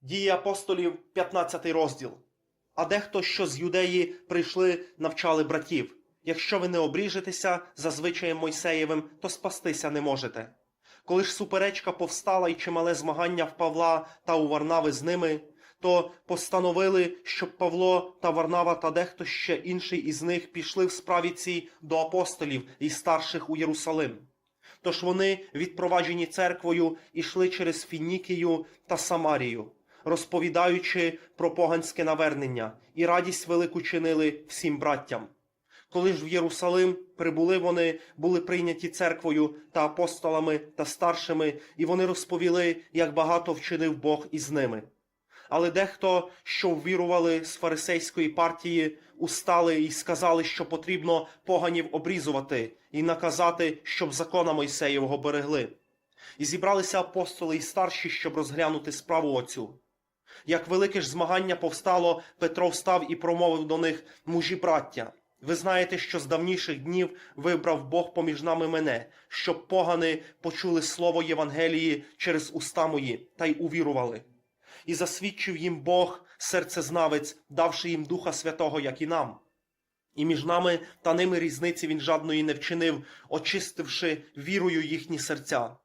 Дії апостолів, 15 розділ. А дехто, що з юдеї прийшли, навчали братів. Якщо ви не обріжетеся за звичаєм Мойсеєвим, то спастися не можете. Коли ж суперечка повстала і чимале змагання в Павла та у Варнави з ними, то постановили, щоб Павло та Варнава та дехто ще інший із них пішли в справі цій до апостолів і старших у Єрусалим. Тож вони, відпроваджені церквою, ішли через Фінікію та Самарію, розповідаючи про поганське навернення, і радість велику чинили всім браттям. Коли ж в Єрусалим прибули вони, були прийняті церквою та апостолами та старшими, і вони розповіли, як багато вчинив Бог із ними. Але дехто, що ввірували з фарисейської партії, устали і сказали, що потрібно поганів обрізувати і наказати, щоб закона Мойсеєвого берегли. І зібралися апостоли і старші, щоб розглянути справу оцю. Як велике ж змагання повстало, Петро встав і промовив до них мужі браття. Ви знаєте, що з давніших днів вибрав Бог поміж нами мене, щоб погани почули слово Євангелії через уста мої та й увірували. І засвідчив їм Бог, серцезнавець, давши їм Духа Святого, як і нам. І між нами та ними різниці він жадної не вчинив, очистивши вірою їхні серця.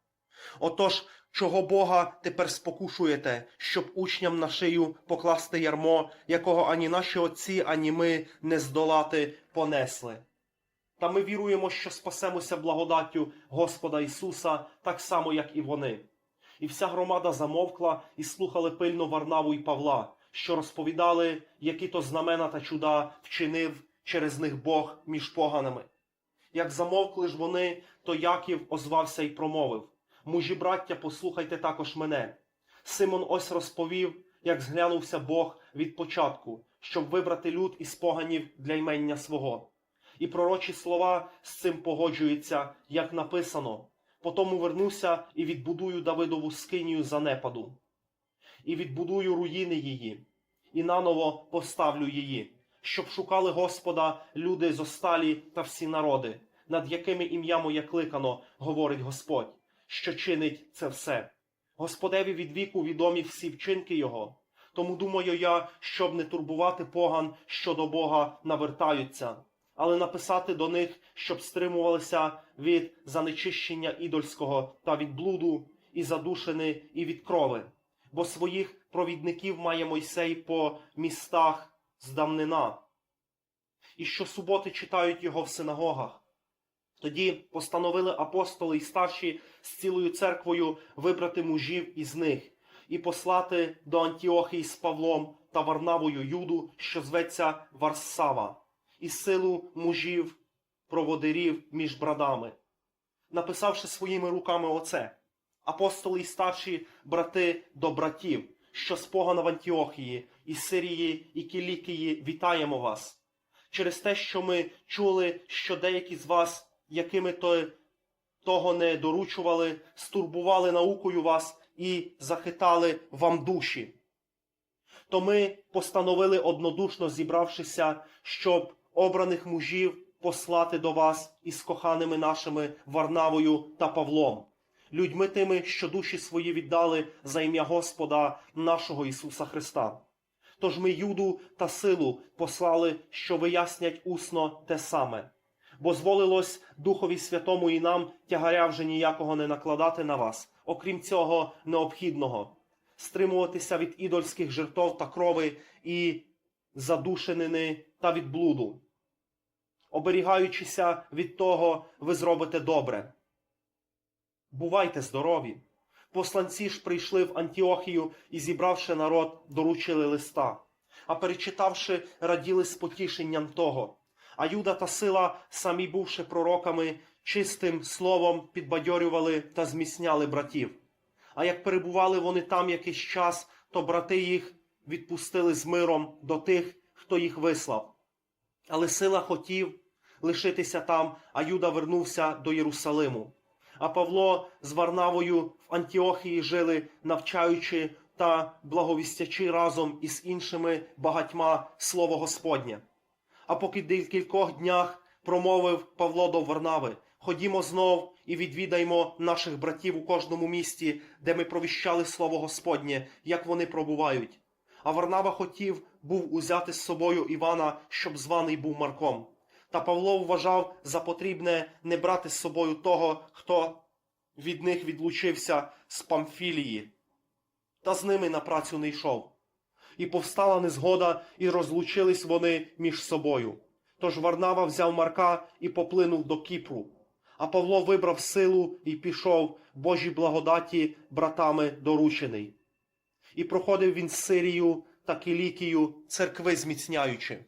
Отож, чого Бога тепер спокушуєте, щоб учням на шию покласти ярмо, якого ані наші отці, ані ми не здолати понесли. Та ми віруємо, що спасемося благодаттю Господа Ісуса, так само, як і вони. І вся громада замовкла і слухали пильно Варнаву і Павла, що розповідали, які то знамена та чуда вчинив через них Бог між поганами. Як замовкли ж вони, то Яків озвався і промовив Мужі браття, послухайте також мене. Симон ось розповів, як зглянувся Бог від початку, щоб вибрати люд із поганів для ймення свого. І пророчі слова з цим погоджуються, як написано. Потому вернуся і відбудую Давидову скинію занепаду, і відбудую руїни її, і наново поставлю її, щоб шукали Господа люди зосталі та всі народи, над якими ім'я моє кликано, говорить Господь, що чинить це все. Господеві від віку відомі всі вчинки Його. Тому думаю я, щоб не турбувати поган, що до Бога навертаються, але написати до них, щоб стримувалися від занечищення ідольського та від блуду, і задушини, і від крови. Бо своїх провідників має Мойсей по містах здавнина, і щосуботи читають його в синагогах. Тоді постановили апостоли й старші з цілою церквою вибрати мужів із них і послати до Антіохії з Павлом та Варнавою Юду, що зветься Варсава, і силу мужів, проводирів між брадами, написавши своїми руками оце. Апостоли й старші брати до братів, що спогано в Антіохії, і Сирії, і Кілікії вітаємо вас. Через те, що ми чули, що деякі з вас, якими то того не доручували, стурбували наукою вас і захитали вам душі. То ми постановили однодушно зібравшися, щоб обраних мужів послати до вас із коханими нашими Варнавою та Павлом, людьми тими, що душі свої віддали за ім'я Господа нашого Ісуса Христа. Тож ми юду та силу послали, що вияснять усно те саме. Бо зволилось Духові Святому і нам тягаря вже ніякого не накладати на вас, окрім цього необхідного, стримуватися від ідольських жертов та крови і задушенини та від блуду. Оберігаючися від того, ви зробите добре. Бувайте здорові! Посланці ж прийшли в Антіохію і, зібравши народ, доручили листа, а перечитавши, раділи з потішенням того. А Юда та сила, самі бувши пророками, чистим словом підбадьорювали та зміцняли братів. А як перебували вони там якийсь час, то брати їх відпустили з миром до тих, хто їх вислав. Але сила хотів лишитися там, а Юда вернувся до Єрусалиму. А Павло з Варнавою в Антіохії жили, навчаючи та благовістячи разом із іншими багатьма слово Господнє. А поки декількох днях промовив Павло до Варнави: Ходімо знов і відвідаймо наших братів у кожному місті, де ми провіщали слово Господнє, як вони пробувають. А Варнава хотів був узяти з собою Івана, щоб званий був Марком. Та Павло вважав за потрібне не брати з собою того, хто від них відлучився з Памфілії, та з ними на працю не йшов. І повстала незгода, і розлучились вони між собою. Тож Варнава взяв Марка і поплинув до Кіпру. А Павло вибрав силу і пішов Божій благодаті братами доручений. І проходив він Сирію та Кілікію, церкви зміцняючи.